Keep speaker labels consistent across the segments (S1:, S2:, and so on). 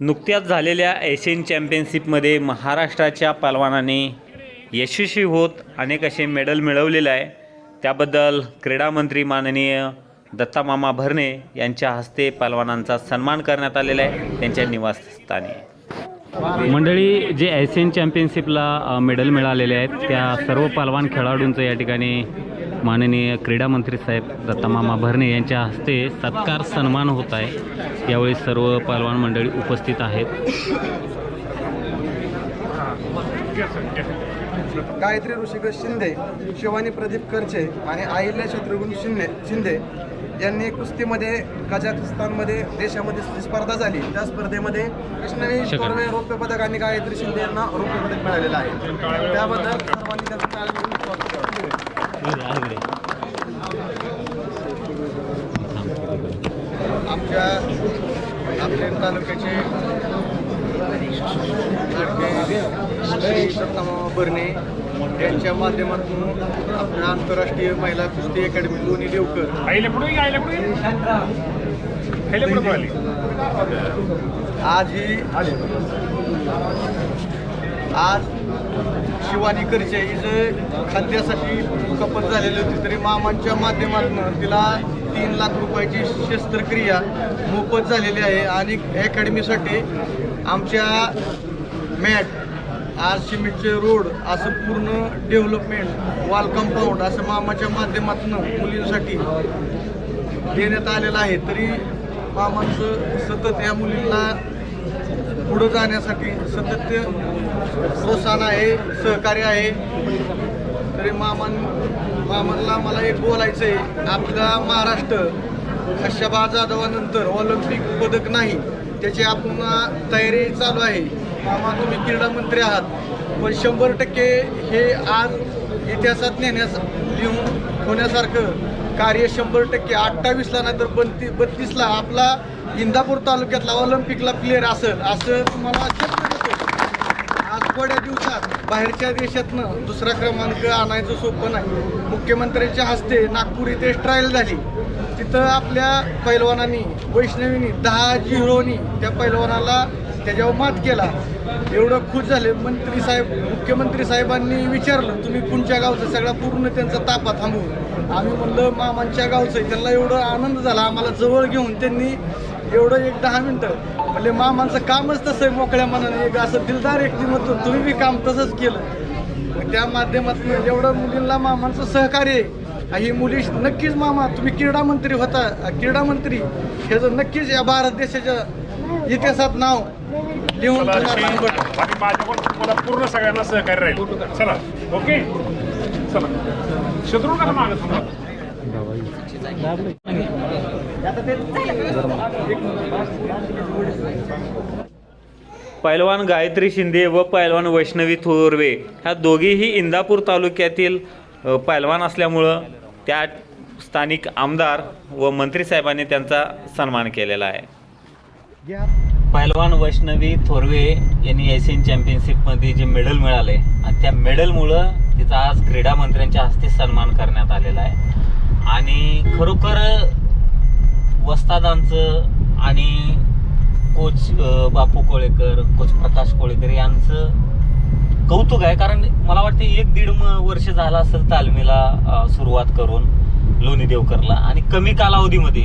S1: नुकत्याच झालेल्या एशियन चॅम्पियनशिपमध्ये महाराष्ट्राच्या पलवानाने यशस्वी होत अनेक असे मेडल मिळवलेले आहे. त्याबद्दल क्रीडामंत्री माननीय दत्तामामा भरणे यांच्या हस्ते पलवानांचा सन्मान करण्यात आलेला आहे. त्यांच्या निवासस्थानी. मंडळी जे एशियन चॅम्पियनशिपला मेडल मिळालेले आहेत त्या सर्व पलवान खेळाडूंचं या ठिकाणी माननीय क्रीडा मंत्री साहेब दत्तामामा भरणे यांच्या हस्ते सत्कार सन्मान होत आहे. यावेळी सर्व पलवान मंडळी उपस्थित आहेत.
S2: गायत्री ऋषिकेश शिंदे शिवानी प्रदीप करचे आणि अहिल्या शत्रुघ्न शिंदे शिंदे यांनी कुस्तीमध्ये कझाकस्तानमध्ये देशामध्ये स्पर्धा झाली. त्या स्पर्धेमध्ये कृष्णवी रौप्य पदक आणि गायत्री शिंदे यांना रौप्य पदक मिळालेलं आहे. त्याबद्दल सर्वांनी त्यांचं आमच्या आपल्या तालुक्याचे दत्तामामा बर्णे यांच्या माध्यमातून आपल्या आंतरराष्ट्रीय महिला कुस्ती अकॅडमी लोणी देवकर. आज ही आज शिवानी करचे ही जे खाद्यासाठी कपत झालेली होती तरी मामांच्या माध्यमातून तिला तीन लाख रुपयाची शस्त्रक्रिया मोफत झालेली आहे. आणि अकॅडमीसाठी आमच्या मॅट आज सिमेंटचे रोड असं पूर्ण डेव्हलपमेंट वॉल कंपाऊंड असं मामाच्या माध्यमातून मुलींसाठी देण्यात आलेलं आहे. तरी मामांचं सतत या मुलींना पुढं जाण्यासाठी सतत प्रोत्साहन आहे सहकार्य आहे. तरी मामान मामनला मला एक बोलायचं आहे आपला महाराष्ट्र हर्षबा जाधवानंतर ऑलिम्पिक पदक नाही त्याची आपण तयारी चालू आहे. मामा तुम्ही क्रीडा मंत्री आहात पण शंभर टक्के हे आज इतिहासात नेण्यास लिहून होण्यासारखं कार्य शंभर टक्के अठ्ठावीसला नाही तर बत्ती बत्तीसला आपला इंदापूर तालुक्यातला ऑलिम्पिकला प्लेअर असेल असं तुम्हाला थोड्या दिवसात बाहेरच्या देशातनं दुसरा क्रमांक आणायचं सोपं नाही. मुख्यमंत्र्यांच्या हस्ते नागपूर इथे ट्रायल झाली. तिथं आपल्या पैलवानांनी वैष्णवीनी दहा झिरोनी त्या पैलवानाला त्याच्यावर मात केला. एवढं खुश झाले. मंत्री साहेब मुख्यमंत्री साहेबांनी विचारलं तुम्ही कोणत्या गावचं? सगळा पूर्ण त्यांचा तापा थांबू आम्ही म्हणलं मामांच्या गावचं त्यांना एवढं आनंद झाला. आम्हाला जवळ घेऊन त्यांनी एवढं एक दहा मिनटं म्हणले मामांचं कामच तसं आहे मोकळ्या मनाने. एक असं दिलदार व्यक्तिमत्व तुम्ही बी काम तसंच केलं. त्या माध्यमातून एवढं मुलींना मामांचं सहकार्य आहे. आणि ही मुली नक्कीच मामा तुम्ही क्रीडा मंत्री होता. क्रीडा मंत्री ह्याचं नक्कीच या भारत देशाच्या इतिहासात नाव लिहून
S3: तुम्हाला पूर्ण सगळ्यांना सहकार्य राहील. चला ओके? चला. शत्रू नका मागत.
S1: पैलवान गायत्री शिंदे व पैलवान वैष्णवी थोरवे ह्या दोघेही इंदापूर तालुक्यातील पैलवान असल्यामुळं त्या स्थानिक आमदार व मंत्रीसाहेबांनी त्यांचा सन्मान केलेला आहे. पैलवान वैष्णवी थोरवे यांनी एशियन चॅम्पियनशिपमध्ये जे मेडल मिळाले आणि त्या मेडलमुळं तिचा आज क्रीडा मंत्र्यांच्या हस्ते सन्मान करण्यात आलेला आहे. आणि खरोखर वस्तादांचं आणि कोच बापू कोळेकर कोच प्रकाश कोळेकर यांचं कौतुक आहे. कारण मला वाटतं एक दीड वर्ष झालं असेल तालमीला सुरुवात करून लोणी देवकरला. आणि कमी कालावधीमध्ये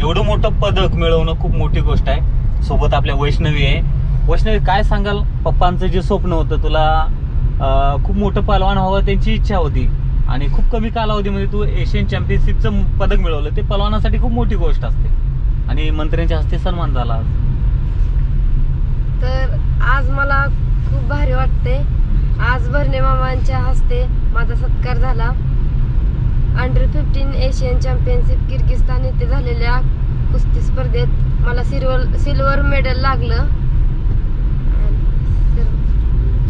S1: एवढं मोठं पदक मिळवणं खूप मोठी गोष्ट आहे. सोबत आपल्या वैष्णवी आहे. वैष्णवी काय सांगाल? पप्पांचं जे स्वप्न होतं तुला खूप मोठं पलवान व्हावं त्यांची इच्छा होती. आणि खूप कमी कालावधीमध्ये तू एशियन चॅम्पियनशिपचं पदक मिळवलं. ते पलवानासाठी खूप मोठी गोष्ट असते. आणि मंत्र्यांच्या हस्ते सन्मान झाला. आज.
S4: तर आज मला खूप भारी वाटते आज भरणे मामांच्या हस्ते माझा सत्कार झाला. Under fifteen Asian championship Kyrgyzstan येथे झालेल्या कुस्ती स्पर्धेत मला सिल्वर सिल्वर मेडल लागलं.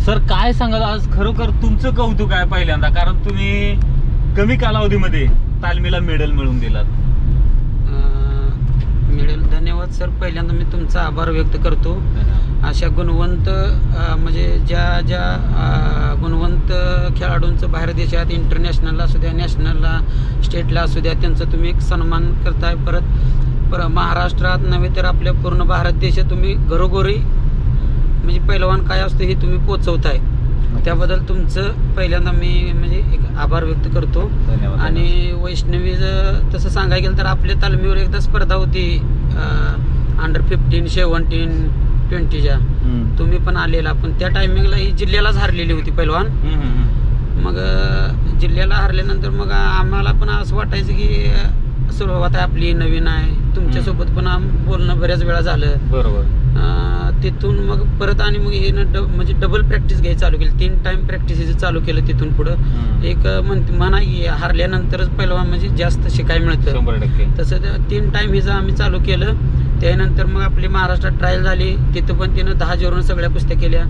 S1: सर काय सांगाल? आज खरोखर तुमचं कौतुक आहे पहिल्यांदा कारण तुम्ही कमी कालावधीमध्ये तालमीला मेडल मिळवून दिलात.
S5: अं, मिळेल धन्यवाद सर. पहिल्यांदा मी तुमचा आभार व्यक्त करतो. अशा गुणवंत अं, म्हणजे ज्या ज्या अं, गुणवंत खेळाडूंचं बाहेर देशात इंटरनॅशनलला असू द्या नॅशनलला स्टेटला असू द्या त्यांचा तुम्ही एक सन्मान करताय. परत पर महाराष्ट्रात नव्हे तर आपल्या पूर्ण भारत देशात तुम्ही घरोघरी म्हणजे पैलवान काय असतं हे तुम्ही पोचवताय. त्याबद्दल तुमचं पहिल्यांदा मी म्हणजे एक आभार व्यक्त करतो. आणि वैष्णवी तसं सांगायला गेलं तर आपल्या तालमीवर एकदा स्पर्धा होती अंडर फिफ्टीन सेवन्टीन ट्वेंटीच्या. तुम्ही पण आलेला. पण त्या टायमिंगला ही जिल्ह्यालाच हारलेली होती पैलवान. मग जिल्ह्याला हारल्यानंतर मग आम्हाला पण असं वाटायचं की सुरुवात आहे आपली नवीन आहे. तुमच्यासोबत पण बोलणं बऱ्याच वेळा झालं.
S1: बरोबर.
S5: तिथून मग परत आणि मग हे म्हणजे डबल प्रॅक्टिस घ्यायची चालू केली. तीन टाइम प्रॅक्टिस चालू केलं तिथून पुढं. एक म्हण हारल्यानंतरच पहिलवान म्हणजे जास्त शिकायला मिळतं. तसं तीन टाइम हिचं आम्ही चालू केलं त्यानंतर मग आपली महाराष्ट्रात ट्रायल झाली. तिथं पण तिनं दहा जोरून सगळ्या कुस्त्या केल्या.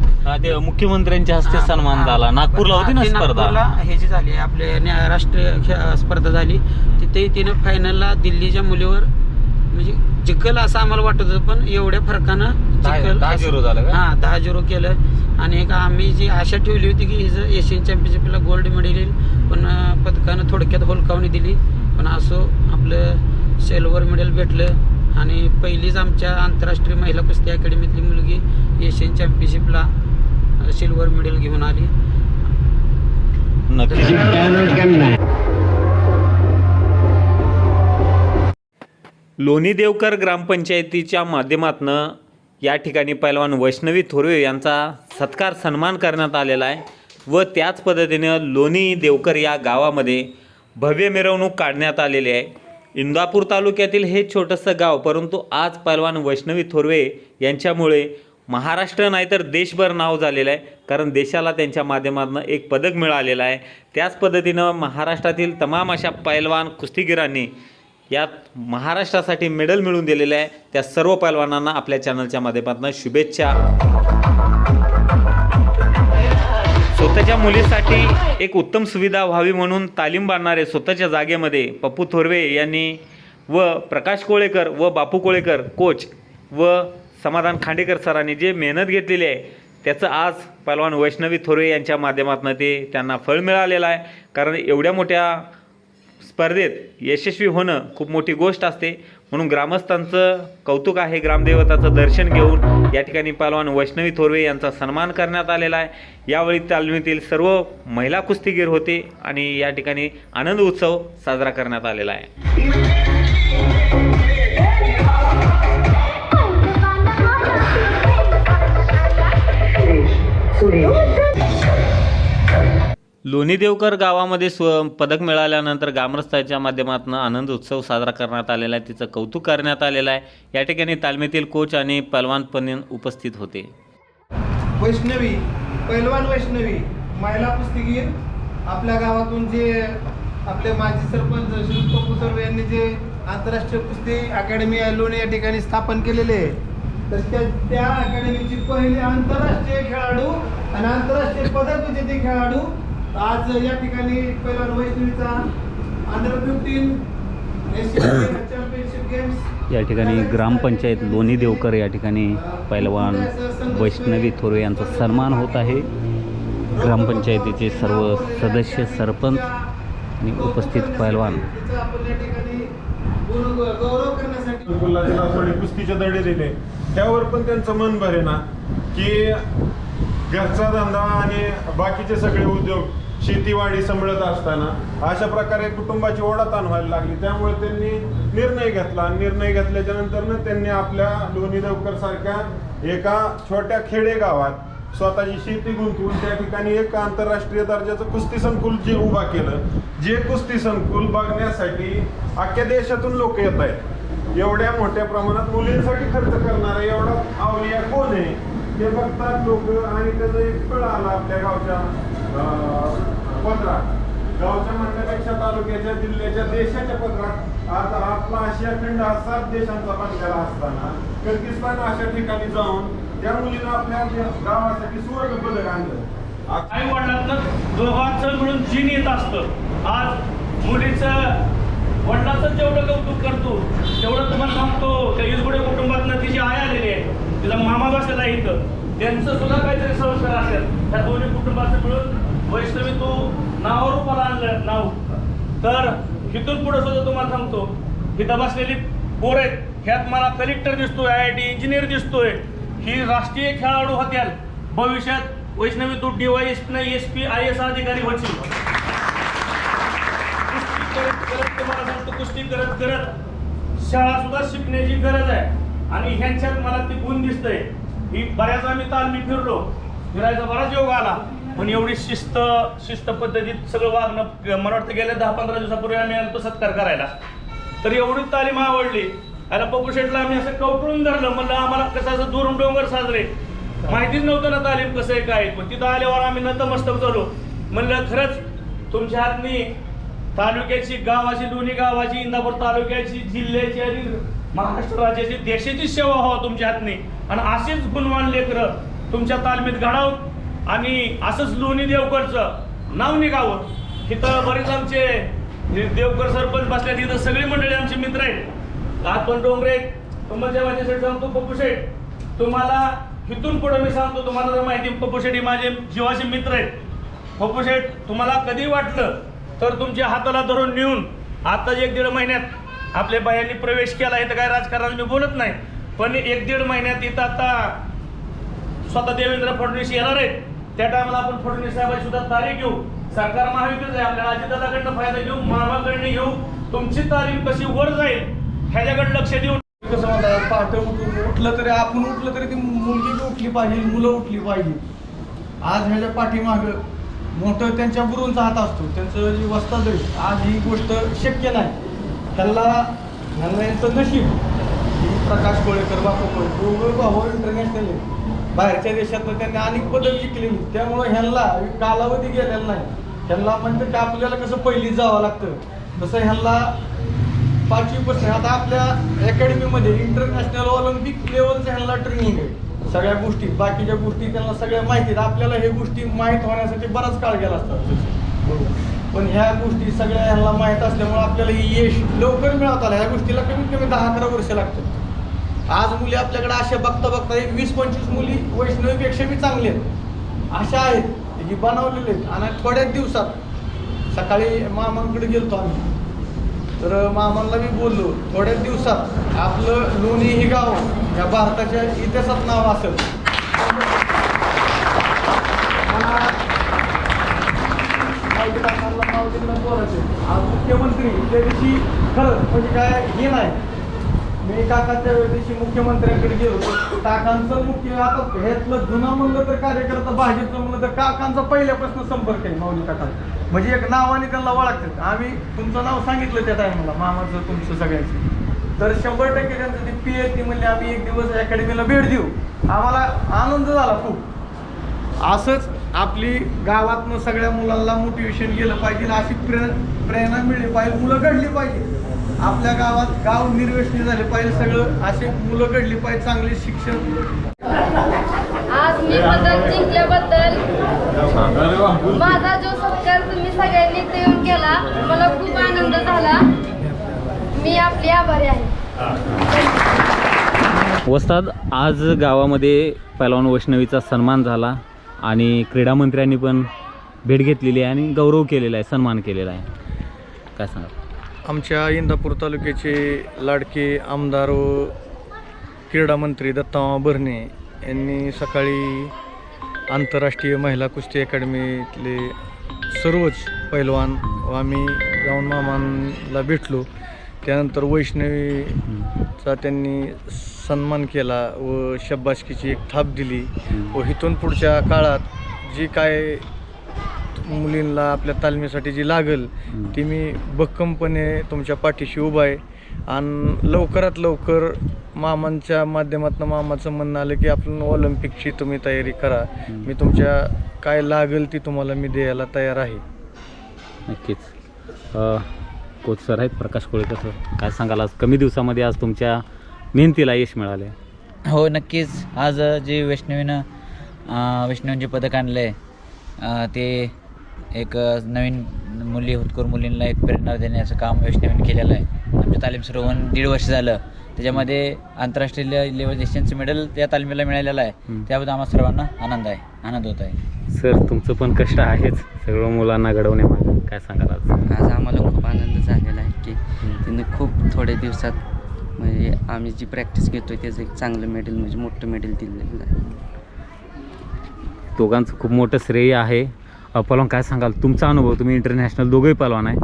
S1: मुख्यमंत्र्यांच्या हस्ते सन्मान. झाला. नागपूरला होती ना स्पर्धा?
S5: हे जी झाली आपल्या न्या- राष्ट्रीय स्पर्धा झाली. तिथे तिनं फायनलला दिल्लीच्या मुलीवर म्हणजे जिंकल असं आम्हाला वाटत होतं पण एवढ्या फरकानं जिंकल
S1: दहा zero झालं का?
S5: हा दहा झिरो केलं. आणि एक आम्ही जी आशा ठेवली होती की हिचं एशियन चॅम्पियनशिपला गोल्ड मेडल येईल पण अं, पदकानं थोडक्यात होलकावणी दिली. पण असो आपलं सिल्वर मेडल भेटलं. आणि पहिलीच आमच्या आंतरराष्ट्रीय महिला कुस्ती अकॅडमीतली मुलगी एशियन चॅम्पियनशिपला सिल्वर मेडल घेऊन आली.
S1: नक्की. लोणी देवकर ग्रामपंचायतीच्या माध्यमातून या ठिकाणी पैलवान वैष्णवी थोरवे यांचा सत्कार सन्मान करण्यात आलेला आहे व त्याच पद्धतीनं लोणी देवकर या गावामध्ये भव्य मिरवणूक काढण्यात आलेली आहे. इंदापूर तालुक्यातील हे छोटंसं गाव परंतु आज पैलवान वैष्णवी थोरवे यांच्यामुळे महाराष्ट्र नाही तर देशभर नाव झालेलं आहे कारण देशाला त्यांच्या माध्यमातून एक पदक मिळालेलं आहे. त्याच पद्धतीनं महाराष्ट्रातील तमाम अशा पैलवान कुस्तीगिरांनी यात महाराष्ट्रासाठी मेडल मिळवून दिलेले आहे. त्या सर्व पैलवानांना आपल्या चॅनलच्या माध्यमातून शुभेच्छा. स्वतःच्या मुलीसाठी एक उत्तम सुविधा व्हावी म्हणून तालीम बांधणारे स्वतःच्या जागेमध्ये पप्पू थोरवे यांनी व प्रकाश कोळेकर व बापू कोळेकर कोच व समाधान खांडेकर सरांनी जे मेहनत घेतलेली आहे त्याचं आज पहलवान वैष्णवी थोरवे यांच्या माध्यमातून ते त्यांना फळ मिळालेलं आहे. कारण एवढ्या मोठ्या स्पर्धेत यशस्वी होणं खूप मोठी गोष्ट असते. म्हणून ग्रामस्थांचं कौतुक आहे ग्रामदेवताचं दर्शन घेऊन या ठिकाणी पहलवान वैष्णवी थोरवे यांचा सन्मान करण्यात आलेला आहे. यावेळी तालमीतील सर्व महिला कुस्तीगीर होते आणि या ठिकाणी आनंद उत्सव साजरा करण्यात आलेला आहे. लोणी देवकर गावामध्ये स्व पदक मिळाल्यानंतर ग्रामस्थाच्या माध्यमातून आनंद उत्सव साजरा करण्यात आलेला आहे. तिचं कौतुक करण्यात आलेलं आहे. या ठिकाणी तालमीतील कोच आणि पलवान उपस्थित होते.
S2: वैष्णवी पैलवान वैष्णवी महिला कुस्तीगीर आपल्या गावातून जे आपले माजी सरपंच श्री सर्व यांनी जे आंतरराष्ट्रीय कुस्ती अकॅडमी लोणी या ठिकाणी स्थापन केलेले आहे तर त्या त्या अकॅडमीची पहिली आंतरराष्ट्रीय खेळाडू आणि आंतरराष्ट्रीय पदक विजेते खेळाडू आज या ठिकाणी पैलवान वैष्णवीचा under fifteen Asian championship games
S1: या ठिकाणी ग्रामपंचायत लोणी देवकर या ठिकाणी पैलवान वैष्णवी थोरवे यांचा सन्मान होत आहे. ग्रामपंचायतीचे सर्व सदस्य सरपंच आणि उपस्थित पैलवान.
S2: आपण या ठिकाणी गौरव गौरव करण्यासाठी
S6: फुलाचे लासवडी कुस्तीचे दडे दिले. त्यावर पण त्यांचं मन भरे ना की घरचा धंदा आणि बाकीचे सगळे उद्योग शेतीवाडी सांभाळत असताना अशा प्रकारे कुटुंबाची ओढा ताण व्हायला लागली. त्यामुळे त्यांनी निर्णय घेतला. निर्णय घेतल्याच्या नंतरनं त्यांनी आपल्या लोणी देवकर सारख्या एका छोट्या खेडे गावात स्वतःची शेती गुंतवून त्या ठिकाणी एक आंतरराष्ट्रीय दर्जाचं कुस्ती संकुल जे उभा केलं जे कुस्ती संकुल बघण्यासाठी अख्ख्या देशातून लोक येत आहेत. एवढ्या मोठ्या प्रमाणात मुलींसाठी खर्च करणारा एवढा आवलिया कोण आहे? हे बघतात लोक आणि त्याचा एक फळ आला आपल्या गावच्या पंधरा. गावच्या म्हणण्यापेक्षा तालुक्याच्या जिल्ह्याच्या देशाच्या पत्रात आज आपला आशिया खंड हा सात देशांचा बनलेला असताना किर्गिस्तान अशा ठिकाणी जाऊन त्या मुलीनं आपल्या गावासाठी सुवर्ण पदक आणलं.
S7: आई वडिलांचं दोघांचं मिळून जीन येत असतं. आज मुलीचं वडिलाचं जेवढं कौतुक करतो तेवढं तुम्हाला सांगतो त्या इसगुडे कुटुंबातनं तिची आई आलेली आहे तिचा मामा बसला इथं. त्यांचं सुद्धा काहीतरी संस्कार असेल. त्या दोन्ही कुटुंबाचं मिळून वैष्णवी तू नावावर मला आणलं नाव. तर इथून पुढे सुद्धा तुम्हाला सांगतो इथं बसलेली पोर आहेत. ह्यात मला कलेक्टर दिसतोय आय आय टी इंजिनियर दिसतोय. ही राष्ट्रीय खेळाडू होत्याल भविष्यात वैष्णवी तू D Y S P I S अधिकारी होती कुस्ती करत करत तुम्हाला सांगतो कुस्ती करत करत शाळा सुद्धा शिकण्याची गरज आहे. आणि ह्यांच्यात मला ती गुण दिसतंय. ही बऱ्याच आम्ही तालमी फिरलो. फिरायचा बराच योग आला. पण एवढी शिस्त शिस्त पद्धतीत सगळं वागणं मला वाटतं गेल्या दहा पंधरा दिवसापूर्वी आम्ही आलो सत्कार करायला. तर एवढी तालीम आवडली. अरे पप्पू शेटला आम्ही असं कवटळून धरलं. म्हणलं आम्हाला कसं असं दुरून डोंगर साजरे. माहितीच नव्हतं ना तालीम कसं आहे काय पण तिथं आल्यावर आम्ही नतमस्तक झालो. म्हणलं खरंच तुमच्या हातनी तालुक्याची गावाची दोन्ही गावाची इंदापूर तालुक्याची जिल्ह्याची आणि महाराष्ट्र राज्याची देशाची सेवा व्हावं तुमच्या हातनी. आणि असेच गुणवान लेकरं तुमच्या तालमीत घडावं आणि असंच लोणी देवकरचं नाव निघावं. तिथं बरेच आमचे देवकर सरपंच बसल्या तिथं सगळी मंडळी आमचे मित्र आहेत. आज पण डोंगरे तुमच्या माझ्यासाठी सांगतो पप्पू शेठ तुम्हाला इथून पुढे मी सांगतो तुम्हाला जर माहिती पप्पू शेठ हे माझे जीवाचे मित्र आहेत. पप्पू शेठ तुम्हाला कधी वाटलं तर तुमच्या हाताला धरून नेऊन आता एक दीड महिन्यात आपल्या बायांनी प्रवेश केला इथं काय राजकारण मी बोलत नाही. पण एक दीड महिन्यात इथं आता स्वतः देवेंद्र फडणवीस येणार आहेत. त्या टायमाला आपण फडणवीस साहेबांची सुद्धा तारीख घेऊ. सरकार महाविकास आहे आपल्याला अजितदादाकडनं फायदा घेऊ मामाकडनं घेऊ. तुमची तारीख कशी वर जाईल ह्याच्याकडे लक्ष देऊ
S2: कसं म्हणतात पहाटे उठून उठलं तरी आपण उठलं तरी ती मुलगी उठली पाहिजे मुलं उठली पाहिजे. आज ह्याच्या पाठीमागं मोठं त्यांच्या गुरूंचा हात असतो त्यांचं जी वस्ताद आज ही गोष्ट शक्य नाही. त्यांना ह्यांना यांचं नशीब. प्रकाश कोळेकर बापू कोळेकर भाऊ इंटरनॅशनल आहे. बाहेरच्या देशातनं त्यांनी अनेक पदक जिंकली त्यामुळं ह्यांना कालावधी गेलेला नाही. ह्यांना म्हणजे की आपल्याला कसं पहिली जावं लागतं तसं ह्यांना पाचवी पासून. आता आपल्या अकॅडमीमध्ये इंटरनॅशनल ऑलिम्पिक लेवलचं ह्यांना ट्रेनिंग आहे. सगळ्या गोष्टी बाकीच्या गोष्टी त्यांना सगळ्या माहिती आहेत. आपल्याला हे गोष्टी माहीत होण्यासाठी बराच काळ गेला असतात पण ह्या गोष्टी सगळ्या ह्यांना माहीत असल्यामुळे आपल्याला यश लवकर मिळवत ह्या गोष्टीला कमीत कमी दहा अकरा वर्ष लागतात. आज मुली आपल्याकडे अशा बघता बघता एक वीस पंचवीस मुली वैष्णवीपेक्षा बी चांगली आहेत. अशा आहेत. ही बनवलेले आहेत. आणि थोड्याच दिवसात सकाळी मामांकडे गेलतो आम्ही. तर मामांना मी बोललो थोड्याच दिवसात आपलं लोणी हे गाव या भारताच्या इतिहासात नाव असेल. मला बोलायचं आज मुख्यमंत्री त्या दिवशी खरं म्हणजे काय हे नाही. मी काकाच्या दिवशी मुख्यमंत्र्यांकडे गेलो होतो. काकांचं मुख्य आता ह्यातलं जुनं म्हणलं तर कार्यकर्ता भाजपचं म्हणलं तर काकांचा पहिल्यापासून संपर्क आहे माऊली काका. म्हणजे एक नावाने त्यांना ओळखतात. आम्ही तुमचं नाव सांगितलं त्या टायमाला मामाचं तुमचं सगळ्यांचं. तर शंभर टक्के त्यांचं ती पी एच डी म्हणले आम्ही एक दिवस अकॅडमीला भेट देऊ. आम्हाला आनंद झाला खूप. असंच आपली गावातनं सगळ्या मुलांना मोटिवेशन गेलं पाहिजे आणि अशी प्रे प्रेरणा मिळली पाहिजे मुलं घडली पाहिजे. आपल्या गावात गाव निर्वेशनी झाले पाहिजे सगळं असे मुलं घडली पाहिजे चांगले शिक्षण
S4: आज मी पदक जिंकल्याबद्दल माझा जो सत्कार तुम्ही सगळ्यांनी येऊन केला मला खूप आनंद झाला. मी आपली आभारी आहे.
S1: वस्ताद आज गावामध्ये पैलवान वैष्णवीचा सन्मान झाला. आणि क्रीडा मंत्र्यांनी पण भेट घेतलेली आहे आणि गौरव केलेला आहे सन्मान केलेला आहे. काय सांगा
S2: आमच्या इंदापूर तालुक्याचे लाडके आमदार व क्रीडा मंत्री दत्तामा भरणे यांनी सकाळी आंतरराष्ट्रीय महिला कुस्ती अकॅडमीतले सर्वच पैलवान व आम्ही जाऊन मामांना भेटलो. त्यानंतर वैष्णवीचा त्यांनी सन्मान केला व शब्बासकीची एक थाप दिली व इथून पुढच्या काळात जी काय मुलींना आपल्या तालमीसाठी जी लागल ती मी भक्कमपणे तुमच्या पाठीशी उभा आहे आणि लवकरात लवकर मामांच्या माध्यमातून मामाचं म्हणणं आलं की आपण ऑलिम्पिकची तुम्ही तयारी करा. मी तुमच्या काय लागेल ती तुम्हाला मी द्यायला तयार आहे.
S1: नक्कीच. कोच सर आहेत प्रकाश कोळेकर सर काय सांगाल आज? कमी दिवसामध्ये आज तुमच्या मेहनतीला यश मिळाले
S8: हो नक्कीच. आज जे वैष्णवीनं जे पदक आणलं आहे ते एक नवीन मुली होतकरू मुलींना एक प्रेरणा देण्याचं काम वैष्णवीनं केलेलं आहे. आमच्या तालीम सुरू होऊन दीड वर्ष झालं. त्याच्यामध्ये आंतरराष्ट्रीय लेवल एशियनचं मेडल त्या तालमीला मिळालेलं आहे. त्याबद्दल आम्हाला सर्वांना आनंद आहे. आनंद होत आहे.
S1: सर तुमचं पण कष्ट आहेच. सगळं मुलांना घडवण्यामागं काय सांगाल आज?
S9: आज आम्हाला खूप आनंद झालेला आहे की तिने खूप थोड्या दिवसात म्हणजे आम्ही जी प्रॅक्टिस घेतोय त्याचं एक चांगलं मेडल म्हणजे मोठं मेडल दिलेलं आहे.
S1: दोघांचं खूप मोठं श्रेय आहे. अ, पलवान काय सांगाल? तुमचा अनुभव तुम्ही इंटरनॅशनल दोघंही पलवान आहे.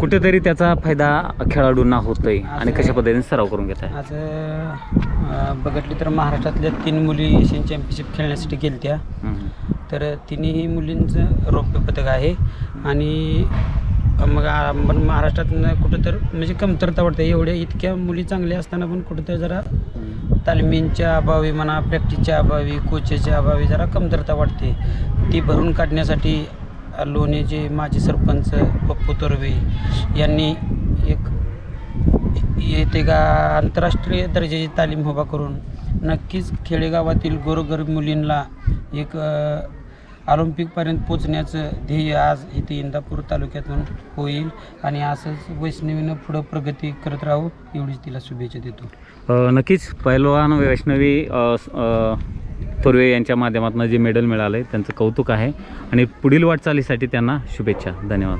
S1: कुठेतरी त्याचा फायदा खेळाडूंना होतोय आणि कशा पद्धतीने सराव करून घेत आहे
S5: आज अं, बघितली तर महाराष्ट्रातल्या तीन मुली एशियन चॅम्पियनशिप खेळण्यासाठी गेलत्या. तर तिन्ही मुलींचं रौप्य पदक आहे. आणि मग आपण कुठंतरी म्हणजे कमतरता वाटते. एवढ्या इतक्या मुली चांगल्या असताना पण कुठं तर जरा तालमींच्या अभावी म्हणा प्रॅक्टिसच्या अभावी कोचेसच्या अभावी जरा कमतरता वाटते. ती भरून काढण्यासाठी लोणीचे माजी सरपंच पप्पू तोरवे यांनी एक येते का आंतरराष्ट्रीय दर्जाची तालीम उभा करून नक्कीच खेडेगावातील गोरगरीब मुलींना एक ऑलिम्पिकपर्यंत पोचण्याचं ध्येय आज इथे इंदापूर तालुक्यातून होईल. आणि असंच वैष्णवीनं पुढं प्रगती करत राहू एवढीच तिला शुभेच्छा देतो.
S1: नक्कीच. पैलवान वैष्णवी थोरवे यांच्या माध्यमातून जे मेडल मिळालं आहे त्यांचं कौतुक आहे. आणि पुढील वाटचालीसाठी त्यांना शुभेच्छा. धन्यवाद.